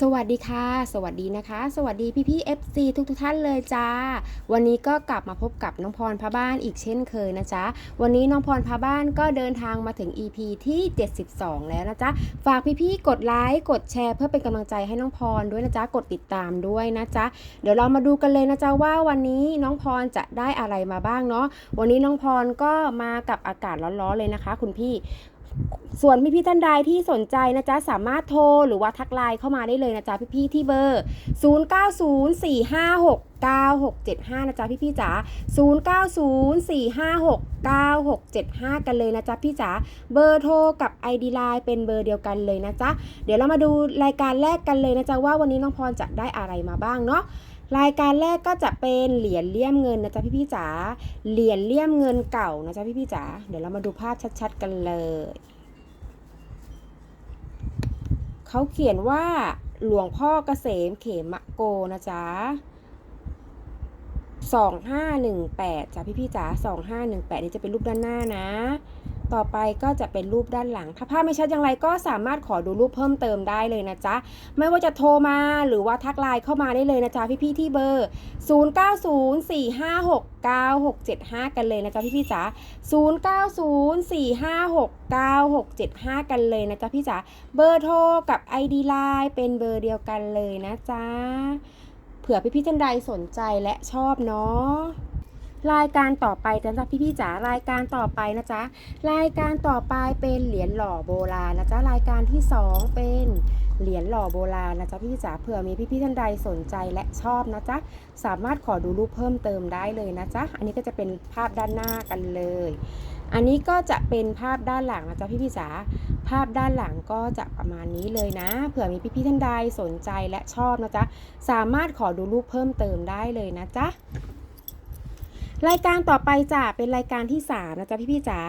สวัสดีค่ะ สวัสดีนะคะ สวัสดีพี่พี่ๆ FC ทุกทุกท่านเลยจ้า วันนี้ก็กลับมาพบกับน้องพรพาบ้านอีกเช่นเคยนะจ๊ะ วันนี้น้องพรพาบ้านก็เดินทางมาถึง EP ที่ 72 แล้วนะจ๊ะ ฝากพี่พี่ๆกดไลค์กดแชร์เพื่อเป็นกำลังใจให้น้องพรด้วยนะจ๊ะ กดติดตามด้วยนะจ๊ะ เดี๋ยวเรามาดูกันเลยนะจ๊ะว่าวันนี้น้องพรจะได้อะไรมาบ้างเนาะ วันนี้น้องพรก็มากับอากาศร้อนๆเลยนะคะ คุณพี่ ส่วนพี่ๆท่านใดที่สนใจนะจ๊ะ สามารถโทรหรือว่าทักไลน์เข้ามาได้เลยนะจ๊ะ พี่ๆที่เบอร์ 0904569675 นะจ๊ะ พี่ๆจ๋า0904569675 กันเลยนะจ๊ะ พี่จ๋าเบอร์โทรกับ ID Line เป็นเบอร์เดียวกันเลยนะจ๊ะ เดี๋ยวเรามาดูรายการแรกกันเลยนะจ๊ะ ว่าวันนี้น้องพรจะได้อะไรมาบ้างเนาะ รายการแรกก็จะเป็นเหรียญเลี่ยมเงินนะจ๊ะพี่ๆจ๋า เหรียญเลี่ยมเงินเก่านะจ๊ะพี่ๆจ๋า เดี๋ยวเรามาดูภาพชัดๆกันเลย เขาเขียนว่าหลวงพ่อเกษมเขมะโกนะจ๊ะ2518จ้ะพี่ๆจ๋า2518นี่จะเป็นรูปด้านหน้านะ ต่อไปก็จะเป็นรูปด้านหลัง ถ้าภาพไม่ชัดอย่างไรก็สามารถขอดูรูปเพิ่มเติมได้เลยนะจ๊ะ ไม่ว่าจะโทรมาหรือว่าทักไลน์เข้ามาได้เลยนะจ๊ะพี่ๆที่เบอร์ 0904569675 กันเลยนะจ๊ะพี่ๆจ๋า0904569675 กันเลยนะจ๊ะพี่จ๋า เบอร์โทรกับ ID Line เป็นเบอร์เดียวกันเลยนะจ๊ะ เผื่อพี่ๆท่านใดสนใจและชอบเนาะ รายการต่อไปนะจ๊ะพี่ๆจ๋ารายการต่อไปนะจ๊ะรายการต่อไปเป็นเหรียญหล่อโบราณนะจ๊ะรายการที่สองเป็นเหรียญหล่อโบราณนะจ๊ะพี่จ๋าเผื่อมีพี่ๆท่านใดสนใจและชอบนะจ๊ะสามารถขอดูรูปเพิ่มเติมได้เลยนะจ๊ะอันนี้ก็จะเป็นภาพด้านหน้ากันเลย อันนี้ก็จะเป็นภาพด้านหลังนะจ๊ะพี่ๆจ๋าภาพด้านหลังก็จะประมาณนี้เลยนะ เผื่อมีพี่ๆท่านใดสนใจและชอบนะจ๊ะสามารถขอดูรูปเพิ่มเติมได้เลยนะจ๊ะ รายการต่อไปจ้ะเป็นรายการที่3นะจ๊ะพี่ๆจ๋า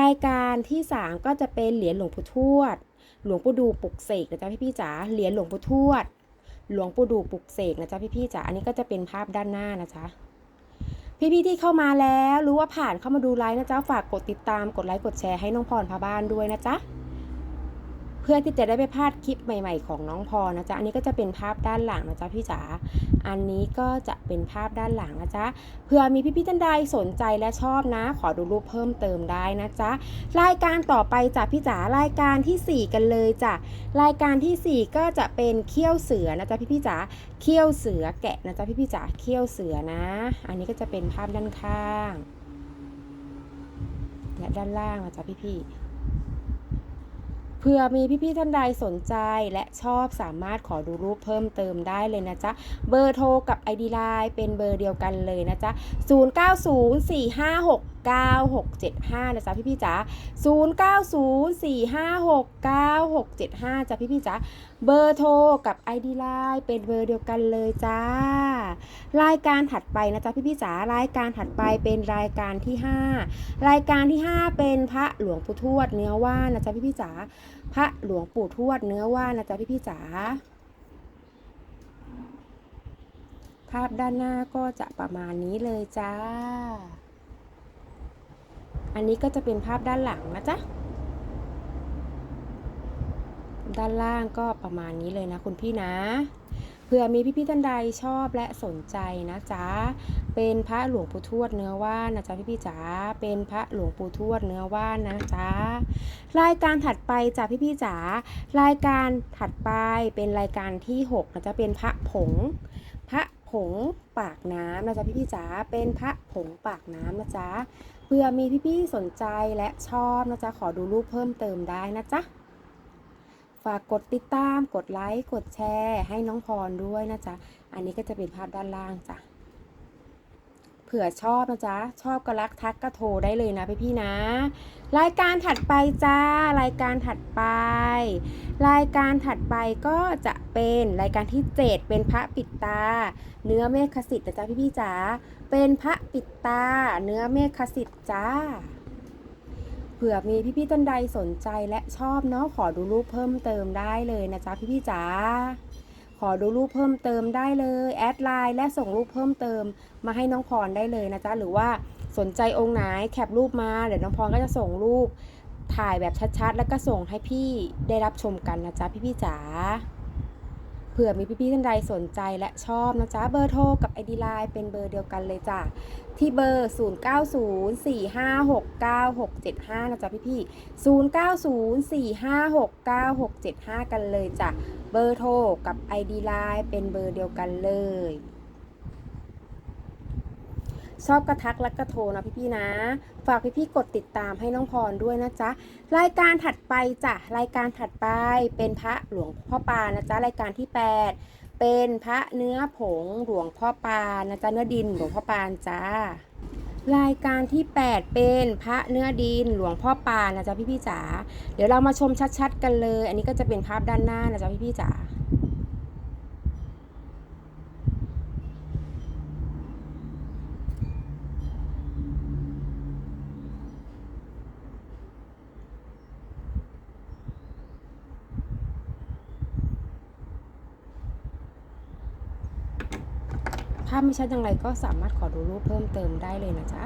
รายการที่ 3 ก็จะเป็นเหรียญหลวงปู่ทวด หลวงปู่ดูปลุกเสกนะจ๊ะพี่ๆจ๋าเหรียญหลวงปู่ทวด หลวงปู่ดูปลุกเสกนะจ๊ะพี่ๆจ๋าอันนี้ก็จะเป็นภาพด้านหน้านะจ๊ะพี่ๆที่เข้ามาแล้วรือว่าผ่านเข้ามาดูไลฟ์นะจ๊ะฝากกดติดตามกดไลค์กดแชร์ให้น้องพรพาบ้านด้วยนะจ๊ะ พื่อที่จะได้ไม่พลาดคลิปใหม่ ๆ ของน้องพรนะจ๊ะ อันนี้ก็จะเป็นภาพด้านหลังนะจ๊ะพี่จ๋า อันนี้ก็จะเป็นภาพด้านหลังนะจ๊ะ เพื่อมีพี่ๆท่านใดสนใจและชอบนะ ขอดูรูปเพิ่มเติมได้นะจ๊ะ รายการต่อไปจ้ะพี่จ๋ารายการทีสี่4 กันเลยจ้ะ รายการทีสี่ 4 ก็จะเป็นเขี้ยวเสือนะจ๊ะพี่ๆจ๋า เขี้ยวเสือแกะนะจ๊ะพี่ๆจ๋า เขี้ยวเสือนะ อันนี้ก็จะเป็นภาพด้านข้าง และด้านล่างนะจ๊ะพี่ๆ เผื่อมีพี่ๆท่านใดสนใจและชอบสามารถขอดูรูปเพิ่มเติมได้เลยนะจ๊ะ เบอร์โทรกับ ID ไลน์เป็นเบอร์เดียวกันเลยนะจ๊ะ 090456 9675นะจ๊ะพี่ๆจ๋า0904569675จ้ะพี่ๆจ๋าเบอร์โทรกับ ID Line เป็นเบอร์เดียวกันเลยจ้า รายการถัดไปนะจ๊ะพี่ๆจ๋ารายการถัดไปเป็นรายการที่ 5 รายการที่ 5 เป็นพระหลวงปู่ทวดเนื้อว่านะจ๊ะพี่ๆจ๋าพระหลวงปู่ทวดเนื้อว่านะจ๊ะพี่พี่จ๋าภาพด้านหน้าก็จะประมาณนี้เลยจ้า อันนี้ก็จะเป็นภาพด้านหลังนะจ๊ะ ด้านล่างก็ประมาณนี้เลยนะคุณพี่นะ เผื่อมีพี่ๆท่านใดชอบและสนใจนะจ๊ะ เป็นพระหลวงปู่ทวดเนื้อว่านนะจ๊ะพี่ๆจ๋า เป็นพระหลวงปู่ทวดเนื้อว่านนะจ๊ะ รายการถัดไปจ้ะพี่ๆจ๋า รายการถัดไปเป็นรายการที่6นะจ๊ะเป็นพระผง พระผงปากน้ำนะจ๊ะพี่ๆจ๋า เป็นพระผงปากน้ำนะจ๊ะ เพื่อมีพี่ๆสนใจและชอบนะจ๊ะขอดูรูปเพิ่มเติมได้นะจ๊ะฝากกดติดตาม กดไลค์ กดแชร์ ให้น้องพรด้วยนะจ๊ะ อันนี้ก็จะเป็นภาพด้านล่างจ้ะ เผื่อชอบนะจ๊ะ ชอบก็รักทักก็โทรได้เลยนะพี่ๆนะ รายการถัดไปจ้า รายการถัดไป รายการถัดไปก็จะ เป็นรายการที่ 7 เป็นพระปิดตา เนื้อเมฆสิทธิ์นะจ๊ะพี่จ๋าเป็นพระปิดตา เนื้อเมฆสิทธิ์จ้าเผื่อมีพี่ๆท่านใดสนใจและชอบเนาะขอดูรูปเพิ่มเติมได้เลยนะจ๊ะพี่ๆจ๋าขอดูรูปเพิ่มเติมได้เลยแอดไลน์และส่งรูปเพิ่มเติมมาให้น้องพรได้เลยนะจ๊ะหรือว่าสนใจองค์ไหนแคปรูปมาเดี๋ยวน้องพรก็จะส่งรูปถ่ายแบบชัดๆ แล้วก็ส่งให้พี่ได้รับชมกันนะจ๊ะพี่ๆจ๋า ผื่อมีพี่ๆท่านใดสนใจและชอบนะจ๊ะเบอร์โทรกับ ID Line เป็นเบอร์เดียวกันเลยจ้ะที่เบอร์ 0904569675 นะจ๊ะพี่ๆ0904569675 กันเลยจ้ะเบอร์โทรกับ ID Line เป็นเบอร์เดียวกันเลยชอบกระทักและกระโทรนะพี่ๆนะ ฝากพี่ๆกดติดตามให้น้องพรด้วยนะจ๊ะ รายการถัดไปจ้ะ รายการถัดไปเป็นพระหลวงพ่อปานนะจ๊ะ รายการที่ 8 เป็นพระเนื้อผงหลวงพ่อปานนะจ๊ะ เนื้อดินหลวงพ่อปานจ้ารายการที่ 8 เป็นพระเนื้อดินหลวงพ่อปานนะจ๊ะพี่ๆจ๋า เดี๋ยวเรามาชมชัดๆ กันเลย อันนี้ก็จะเป็นภาพด้านหน้านะจ๊ะพี่ๆจ๋า ถ้าไม่ชัดอย่างไรก็สามารถขอดูรูปเพิ่มเติมได้เลยนะจ๊ะ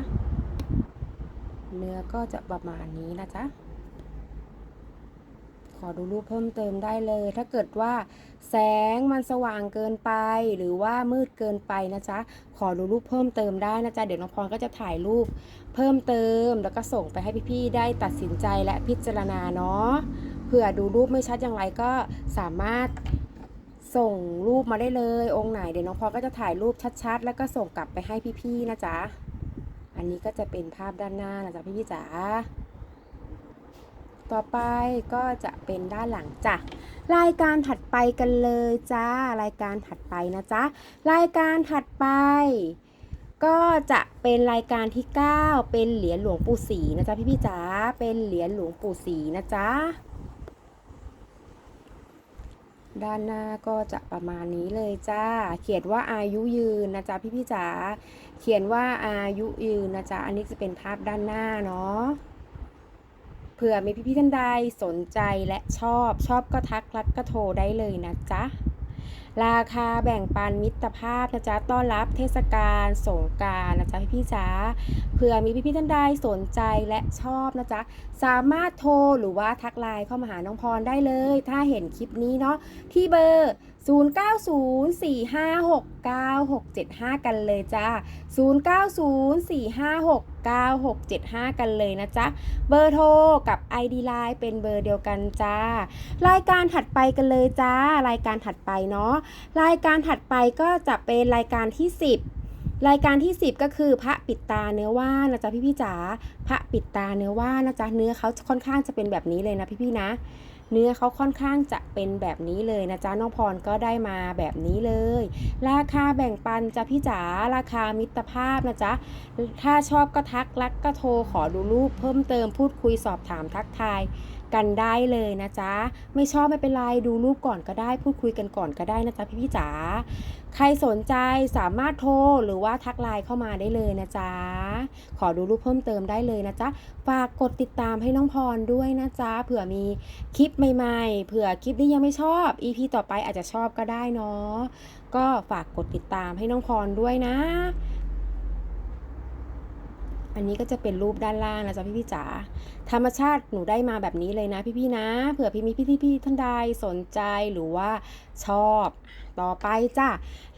เนื้อก็จะประมาณนี้นะจ๊ะ ขอดูรูปเพิ่มเติมได้เลย ถ้าเกิดว่าแสงมันสว่างเกินไป หรือว่ามืดเกินไปนะจ๊ะ ขอดูรูปเพิ่มเติมได้นะจ๊ะ เดี๋ยวน้องพรก็จะถ่ายรูปเพิ่มเติม แล้วก็ส่งไปให้พี่ๆได้ตัดสินใจและพิจารณาเนาะ เผื่อดูรูปไม่ชัดอย่างไรก็สามารถ ส่งรูปมาได้เลย องค์ไหนเดี๋ยวน้องพอก็จะถ่ายรูปชัดๆ แล้วก็ส่งกลับไปให้พี่ๆนะจ๊ะ อันนี้ก็จะเป็นภาพด้านหน้านะจ๊ะพี่ๆจ๋าต่อไปก็จะเป็นด้านหลังจ้ะรายการถัดไปกันเลยจ้ารายการถัดไปนะจ๊ะรายการถัดไป ก็จะเป็นรายการที่ 9 เป็นเหรียญหลวงปู่ศรีนะจ๊ะพี่ๆจ๋าเป็นเหรียญหลวงปู่ศรีนะจ๊ะ ด้านหน้าก็จะประมาณนี้เลยจ้า เขียนว่าอายุยืนนะจ๊ะพี่พี่จ๋า เขียนว่าอายุยืนนะจ๊ะ อันนี้จะเป็นภาพด้านหน้าเนาะ เผื่อมีพี่พี่ๆท่านใดสนใจและชอบ ชอบก็ทักรักก็โทรได้เลยนะจ๊ะ ราคาแบ่งปันมิตรภาพนะจ๊ะต้อนรับเทศกาลสงการนะจ๊ะพี่พี่จ๋าเผื่อมีพี่พี่ท่านใดสนใจและชอบนะจ๊ะสามารถโทรหรือว่าทักไลน์เข้ามาหาน้องพรได้เลย ถ้าเห็นคลิปนี้เนาะที่เบอร์ 0904569675 กันเลยจ้า 0904569675 กันเลยนะจ๊ะ เบอร์โทรกับ ID Line เป็นเบอร์เดียวกันจ้า รายการถัดไปกันเลยจ้า รายการถัดไปเนาะ รายการถัดไปก็จะเป็นรายการที่ 10รายการที่ 10 ก็คือพระปิดตาเนื้อว่านะจ๊ะพี่พี่ๆจ๋าพระปิดตาเนื้อว่านะจ๊ะเนื้อเขาค่อนข้างจะเป็นแบบนี้เลยนะพี่พี่ๆนะ เนื้อเขาค่อนข้างจะเป็นแบบนี้เลยนะจ๊ะน้องพรก็ได้มาแบบนี้เลย ราคาแบ่งปันจ้ะพี่จ๋าราคามิตรภาพนะจ๊ะถ้าชอบก็ทักรักก็โทรขอดูรูปเพิ่มเติมพูดคุยสอบถามทักทาย กันได้เลยนะจ๊ะ ไม่ชอบไม่เป็นไรดูรูปก่อนก็ได้ พูดคุยกันก่อนก็ได้นะจ๊ะพี่พี่จ๋าใครสนใจสามารถโทรหรือว่าทักไลน์เข้ามาได้เลยนะจ๊ะ ขอดูรูปเพิ่มเติมได้เลยนะจ๊ะ ฝากกดติดตามให้น้องพรด้วยนะจ๊ะ เผื่อมีคลิปใหม่ๆ เผื่อคลิปนี้ยังไม่ชอบ EP ต่อไปอาจจะชอบก็ได้เนาะ ก็ฝากกดติดตามให้น้องพรด้วยนะ อันนี้ก็จะเป็นรูปด้านล่างนะจ๊ะพี่พี่จ๋าธรรมชาติหนูได้มาแบบนี้เลยนะพี่ๆนะเผื่อพี่มีพี่พี่ๆท่านใดสนใจหรือว่าชอบต่อไปจ้ะ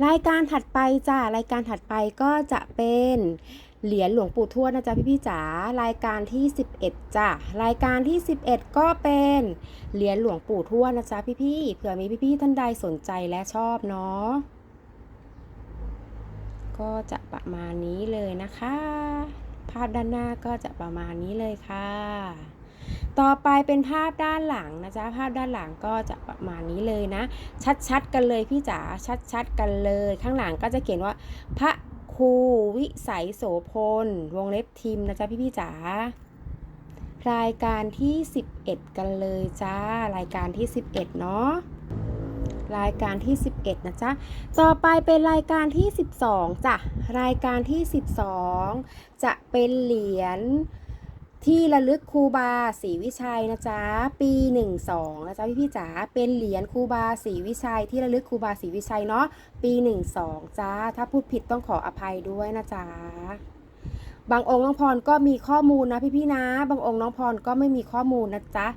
รายการถัดไปจ้ะรายการถัดไปก็จะเป็นเหรียญหลวงปู่ทวดนะจ๊ะพี่พี่จ๋ารายการที่ 11จ้ะรายการที่ 11 ก็เป็นเหรียญหลวงปู่ทวดนะจ๊ะพี่พี่ๆเผื่อมีพี่พี่ๆท่านใดสนใจและชอบเนาะก็จะประมาณนี้เลยนะคะ ภาพด้านหน้าก็จะประมาณนี้เลยค่ะ ต่อไปเป็นภาพด้านหลังนะจ๊ะภาพด้านหลังก็จะประมาณนี้เลยนะ ชัดๆกันเลยพี่จ๋าชัดๆกันเลย ข้างหลังก็จะเขียนว่า พระครูวิสัยโสพล วงเล็บทิมนะจ๊ะพี่พี่ๆจ๋ารายการที่ 11 กันเลยจ้า รายการที่ 11 เนาะ รายการที่ 11 นะจ๊ะ ต่อไปเป็นรายการที่ 12จ้ะ รายการที่ 12 จะเป็นเหรียญที่ระลึกครูบาศรีวิชัยนะจ๊ะ ปี 12นะจ๊ะพี่พี่จ๋าเป็นเหรียญครูบาศรีวิชัย ที่ระลึกครูบาศรีวิชัยเนาะปี 12จ้าถ้าพูดผิดต้องขออภัยด้วยนะจ๊ะบางองค์น้องพรก็มีข้อมูลนะพี่ๆนะ บางองค์น้องพรก็ไม่มีข้อมูลนะจ๊ะ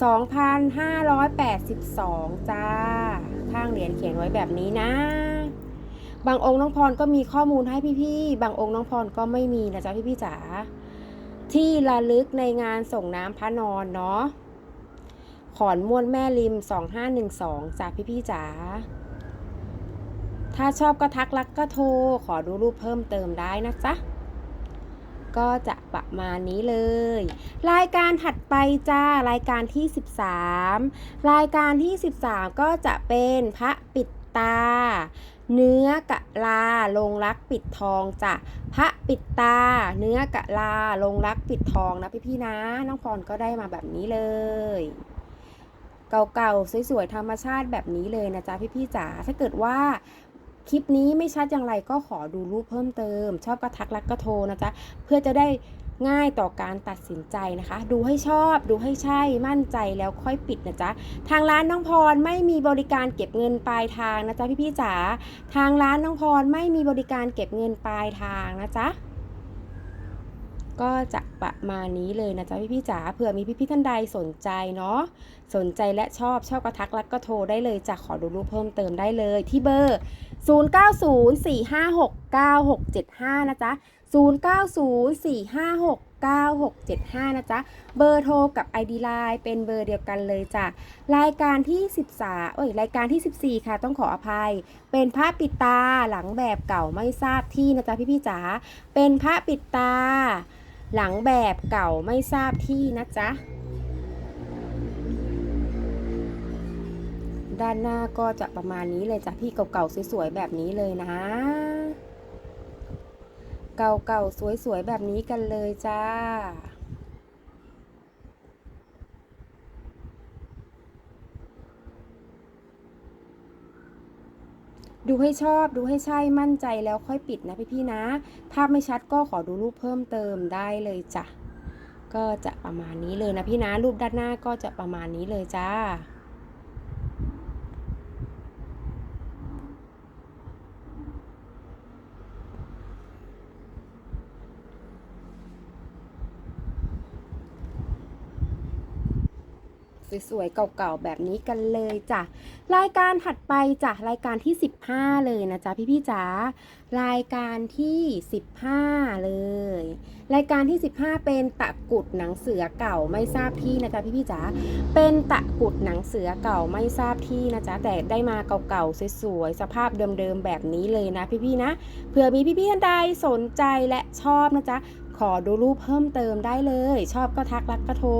2,582 จ้า ข้างเหรียญนเขียนไว้แบบนี้นะ บางองค์น้องพรก็มีข้อมูลให้พี่ๆ บางองค์น้องพรก็ไม่มีนะจ๊ะพี่ๆจ๋า ที่ระลึกในงานส่งน้ำพระนอนเนาะ ขอนม้วนแม่ริม 2512จ้ะพี่ๆจ๋า ถ้าชอบก็ทักรักก็โทร ขอดูรูปเพิ่มเติมได้นะจ๊ะ ก็จะประมาณนี้เลย รายการถัดไปจ้ารายการที่ 13 รายการที่ 13 ก็จะเป็นพระปิดตา เนื้อกะลาลงรักปิดทองจ้ะพระปิดตา เนื้อกะลาลงรักปิดทองนะพี่ๆนะน้องพรก็ได้มาแบบนี้เลยเก่าๆ สวยๆ ธรรมชาติแบบนี้เลยนะจ๊ะพี่ๆจ๋า ถ้าเกิดว่า คลิปนี้ไม่ชัดอย่างไรก็ขอดูรูปเพิ่มเติม ชอบก็ทักรักก็โทรนะจ๊ะเพื่อจะได้ง่ายต่อการตัดสินใจนะคะ ดูให้ชอบ ดูให้ใช่มั่นใจแล้วค่อยปิดนะจ๊ะทางร้านน้องพรไม่มีบริการเก็บเงินปลายทางนะจ๊ะพี่ๆจ๋าทางร้านน้องพรไม่มีบริการเก็บเงินปลายทางนะจ๊ะ ก็จะประมาณนี้เลยนะจ๊ะพี่ๆจ๋าเผื่อมีพี่ๆท่านใดสนใจเนาะสนใจและชอบชอบก็ทักรักก็โทรได้เลยจะขอดูรูปเพิ่มเติมได้เลยที่เบอร์ 0904569675 นะจ๊ะ 0904569675 นะจ๊ะ เบอร์โทรกับ ID Line เป็นเบอร์เดียวกันเลยจ้ะ รายการที่ 13เอ้ย รายการที่ 14 ค่ะ ต้องขออภัย เป็นผ้าปิดตาหลังแบบเก่าไม่ทราบที่นะจ๊ะพี่ๆจ๋า เป็นผ้าปิดตา หลังแบบเก่าไม่ทราบที่นะจ๊ะ ด้านหน้าก็จะประมาณนี้เลยจ้ะพี่เก่าๆสวยๆแบบนี้เลยนะ เก่าๆสวยๆแบบนี้กันเลยจ้า ดูให้ชอบดูให้ใช่มั่นใจแล้วค่อยปิดนะพี่ๆนะ ภาพไม่ชัดก็ขอดูรูปเพิ่มเติมได้เลยจ้ะก็จะประมาณนี้เลยนะพี่นะรูปด้านหน้าก็จะประมาณนี้เลยจ้า สวยๆเก่าๆแบบนี้กันเลยจ้ะรายการถัดไปจ้ะรายการที่ 15 เลยนะจ๊ะพี่ๆจ๋ารายการที่ 15 เลย รายการที่ 15 เป็นตะกุดหนังเสือเก่าไม่ทราบที่นะจ๊ะพี่ๆจ๋าเป็นตะกุดหนังเสือเก่าไม่ทราบที่นะจ๊ะแต่ได้มาเก่าๆสวยๆสภาพเดิมๆแบบนี้เลยนะพี่ๆนะเผื่อมีพี่ๆท่านใดสนใจและชอบนะจ๊ะ ขอดูรูปเพิ่มเติมได้เลย ชอบก็ทักรักก็โทร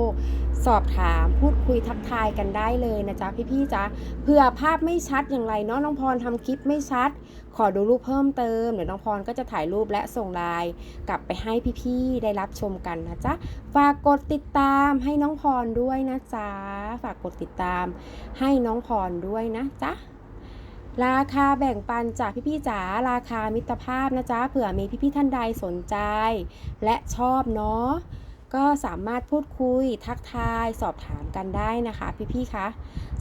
สอบถามพูดคุยทักทายกันได้เลยนะจ๊ะพี่ๆจ๊ะเผื่อภาพไม่ชัดอย่างไรเนาะน้องพรทำคลิปไม่ชัด ขอดูรูปเพิ่มเติมเดี๋ยวน้องพรก็จะถ่ายรูปและส่งไลน์กลับไปให้พี่ๆได้รับชมกันนะจ๊ะฝากกดติดตามให้น้องพรด้วยนะจ๊ะฝากกดติดตามให้น้องพรด้วยนะจ๊ะ ราคาแบ่งปันจากพี่ๆจ๋าราคามิตรภาพนะจ๊ะเผื่อมีพี่ๆท่านใดสนใจ และชอบเนาะก็สามารถพูดคุยทักทายสอบถามกันได้นะคะ พี่ๆคะ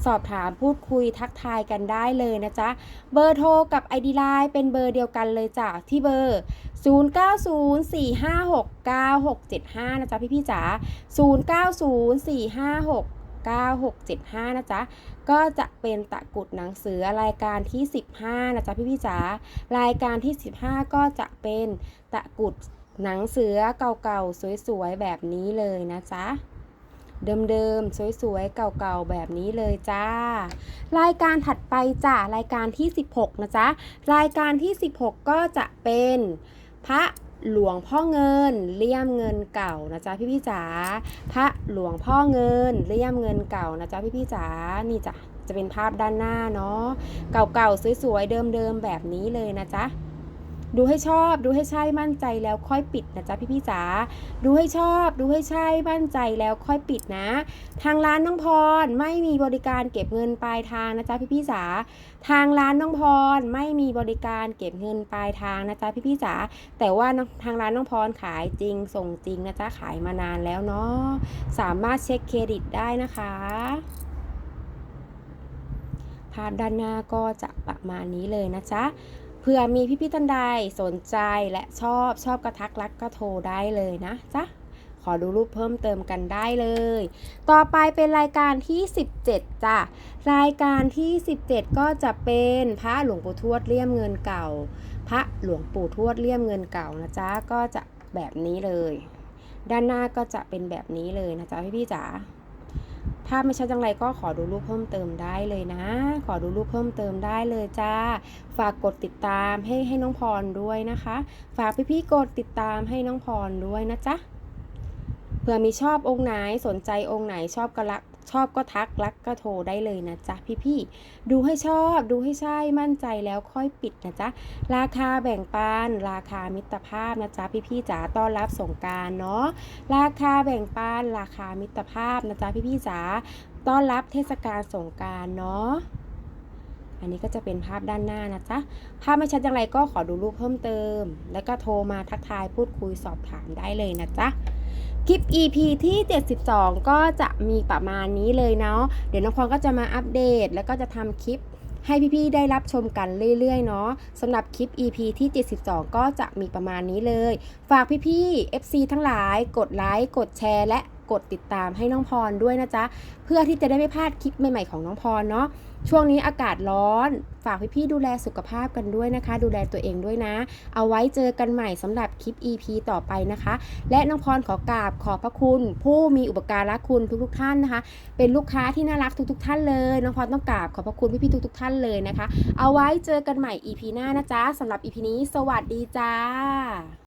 สอบถามพูดคุยทักทายกันได้เลยนะจ๊ะ เบอร์โทรกับ ID Line เป็นเบอร์เดียวกันเลยจ้ะที่เบอร์ 0904569675 นะจ๊ะพี่ๆจ๋า090456 9675 นะจ๊ะ ก็จะเป็นตะกุดหนังสือรายการที่ 15 นะจ๊ะพี่ๆจ๋ารายการที่ 15 ก็จะเป็นตะกุดหนังเสือเก่าๆ สวยๆ แบบนี้เลยนะจ๊ะ เดิมๆ สวยๆ เก่าๆ แบบนี้เลยจ้า รายการถัดไปจ้ะรายการที่ 16 นะจ๊ะ รายการที่ 16 ก็จะเป็นพระ หลวงพ่อเงินเลี่ยมเงินเก่านะจ๊ะพี่พี่จ๋าพระหลวงพ่อเงินเลี่ยมเงินเก่านะจ๊ะพี่พี่จ๋านี่จ้ะจะเป็นภาพด้านหน้าเนาะเก่าๆสวยๆเดิมๆแบบนี้เลยนะจ๊ะ ดูให้ชอบดูให้ใช่มั่นใจแล้วค่อยปิดนะจ๊ะพี่พี่จ๋าดูให้ชอบ ดูให้ใช่มั่นใจแล้วค่อยปิดนะ ทางร้านน้องพรไม่มีบริการเก็บเงินปลายทางนะจ๊ะพี่พี่จ๋าทางร้านน้องพรไม่มีบริการเก็บเงินปลายทางนะจ๊ะพี่พี่จ๋าแต่ว่าทางร้านน้องพรขายจริงส่งจริงนะจ๊ะขายมานานแล้วเนาะสามารถเช็คเครดิตได้นะคะภาพด้านหน้าก็จะประมาณนี้เลยนะจ๊ะ ผื่อมีพี่ๆท่านใดสนใจและชอบชอบกระทักรักก็โทรได้เลยนะจ๊ะขอดูรูปเพิ่มเติมกันได้เลย ต่อไปเป็นรายการที่ 17จ้ะ รายการที่ 17 ก็จะเป็นพระหลวงปู่ทวดเลี่ยมเงินเก่า พระหลวงปู่ทวดเลี่ยมเงินเก่านะจ๊ะ ก็จะแบบนี้เลย ด้านหน้าก็จะเป็นแบบนี้เลยนะจ๊ะพี่พี่ๆจ๋า ถ้าไม่ชัดจังไรก็ขอดูรูปเพิ่มเติมได้เลยนะ ขอดูรูปเพิ่มเติมได้เลยจ้า ฝากกดติดตามให้ให้น้องพรด้วยนะคะ ฝากพี่ๆกดติดตามให้น้องพรด้วยนะจ๊ะเผื่อมีชอบองค์ไหนสนใจองค์ไหนชอบก็รัก ชอบก็ทักรักก็โทรได้เลยนะจ๊ะพี่ๆดูให้ชอบดูให้ใช่มั่นใจแล้วค่อยปิดนะจ๊ะราคาแบ่งปัน ราคามิตรภาพนะจ๊ะพี่ๆจ๋าต้อนรับสงการเนาะราคาแบ่งปัน ราคามิตรภาพนะจ๊ะพี่ๆจ๋าต้อนรับเทศกาลสงการเนาะอันนี้ก็จะเป็นภาพด้านหน้านะจ๊ะ ภาพไม่ชัดอย่างไรก็ขอดูรูปเพิ่มเติม แล้วก็โทรมาทักทายพูดคุยสอบถามได้เลยนะจ๊ะ คลิป EP ที่ 72 ก็จะมีประมาณนี้เลยเนาะ เดี๋ยวน้องพรก็จะมาอัปเดต แล้วก็จะทำคลิปให้พี่ๆได้รับชมกันเรื่อยๆเนาะสำหรับคลิป EP ที่ 72 ก็จะมีประมาณนี้เลย ฝากพี่ๆ FC ทั้งหลาย กดไลค์ กดแชร์ และ กดติดตามให้น้องพรด้วยนะจ๊ะ เพื่อที่จะได้ไม่พลาดคลิปใหม่ๆของน้องพรเนาะ ช่วงนี้อากาศร้อน ฝากพี่ๆดูแลสุขภาพกันด้วยนะคะ ดูแลตัวเองด้วยนะ เอาไว้เจอกันใหม่สำหรับคลิป EP ต่อไปนะคะ และน้องพรขอกราบขอบพระคุณ ผู้มีอุปการะคุณทุกๆท่านนะคะ เป็นลูกค้าที่น่ารักทุก ๆ ท่านเลย น้องพรต้องกราบขอบพระคุณพี่ๆทุก ๆ ท่านเลยนะคะ เอาไว้เจอกันใหม่ EP หน้านะจ๊ะสำหรับ EP นี้ สวัสดีจ้า